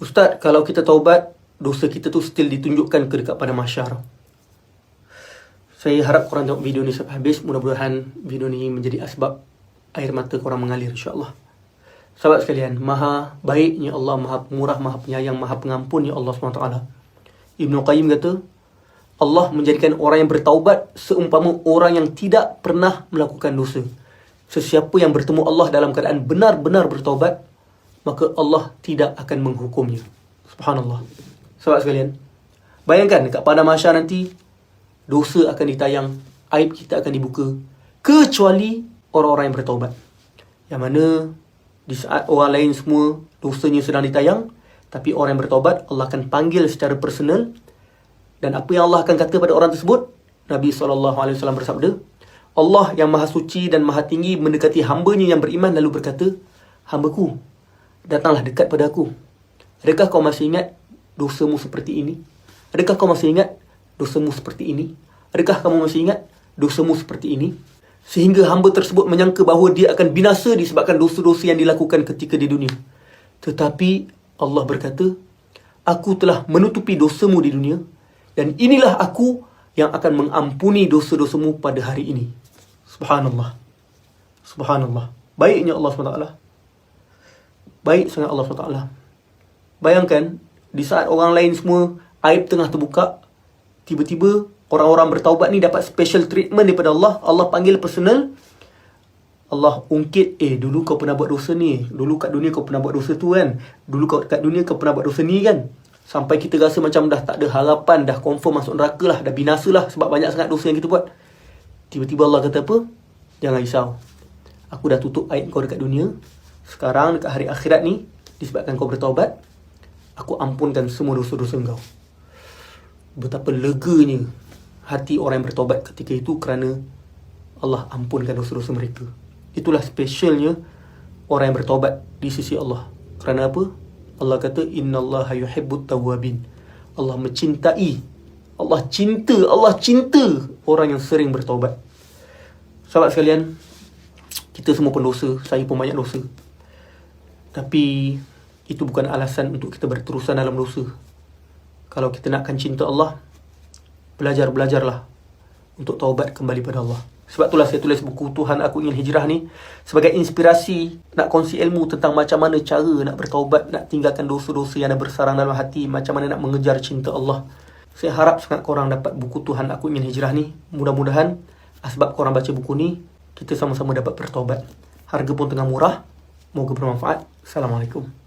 Ustaz, kalau kita taubat, dosa kita tu still ditunjukkan ke dekat pada masyar. Saya harap korang tengok video ni sampai habis. Mudah-mudahan video ni menjadi asbab air mata korang mengalir insyaAllah. Sahabat sekalian, maha baiknya Allah, maha pemurah, maha penyayang, maha pengampun ya Allah SWT. Ibn Qayyim kata, Allah menjadikan orang yang bertaubat seumpama orang yang tidak pernah melakukan dosa. Sesiapa yang bertemu Allah dalam keadaan benar-benar bertaubat, maka Allah tidak akan menghukumnya. Subhanallah. Sahabat sekalian, bayangkan dekat pada masa nanti, dosa akan ditayang, aib kita akan dibuka, kecuali orang-orang yang bertaubat. Yang mana di saat orang lain semua dosanya sedang ditayang, tapi orang yang bertaubat, Allah akan panggil secara personal, dan apa yang Allah akan kata pada orang tersebut, Nabi SAW bersabda, Allah yang maha suci dan maha tinggi mendekati hambanya yang beriman lalu berkata, Hambaku, datanglah dekat pada aku. Adakah kau masih ingat dosamu seperti ini? Adakah kau masih ingat dosamu seperti ini? Adakah kamu masih ingat dosamu seperti ini? Sehingga hamba tersebut menyangka bahawa dia akan binasa disebabkan dosa-dosa yang dilakukan ketika di dunia. Tetapi Allah berkata, Aku telah menutupi dosamu di dunia dan inilah aku yang akan mengampuni dosa-dosamu pada hari ini. Subhanallah. Subhanallah. Baiknya Allah SWT. Baik sangat Allah SWT. Bayangkan, di saat orang lain semua aib tengah terbuka, tiba-tiba orang-orang bertaubat ni dapat special treatment daripada Allah. Allah panggil personal. Allah ungkit, eh dulu kau pernah buat dosa ni. Dulu kat dunia kau pernah buat dosa tu kan. Dulu kau kat dunia kau pernah buat dosa ni kan. Sampai kita rasa macam dah tak ada harapan, dah confirm masuk neraka lah, dah binasa lah sebab banyak sangat dosa yang kita buat. Tiba-tiba Allah kata apa? Jangan risau. Aku dah tutup aib kau dekat dunia. Sekarang dekat hari akhirat ni, disebabkan kau bertaubat, aku ampunkan semua dosa-dosa kau. Betapa leganya hati orang yang bertaubat ketika itu kerana Allah ampunkan dosa-dosa mereka. Itulah specialnya orang yang bertaubat di sisi Allah. Kerana apa? Allah kata innallaha yuhibbut tawwabin. Allah mencintai Allah cinta, Allah cinta orang yang sering bertaubat. Sahabat sekalian, kita semua pendosa, saya pun banyak dosa. Tapi itu bukan alasan untuk kita berterusan dalam dosa. Kalau kita nakkan cinta Allah, belajar-belajarlah untuk taubat kembali pada Allah. Sebab itulah saya tulis buku Tuhan Aku Ingin Hijrah ni sebagai inspirasi nak kongsi ilmu tentang macam mana cara nak bertaubat, nak tinggalkan dosa-dosa yang ada bersarang dalam hati, macam mana nak mengejar cinta Allah. Saya harap sangat korang dapat buku Tuhan Aku Ingin Hijrah ni. Mudah-mudahan sebab korang baca buku ni, kita sama-sama dapat bertaubat. Harga pun tengah murah. Moga bermanfaat. Assalamualaikum.